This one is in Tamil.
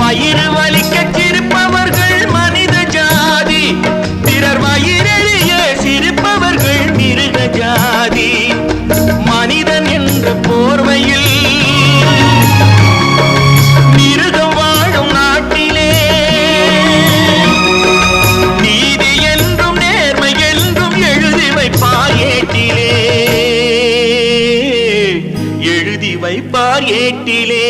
வயிறு நிற்பார் ஏட்டிலே.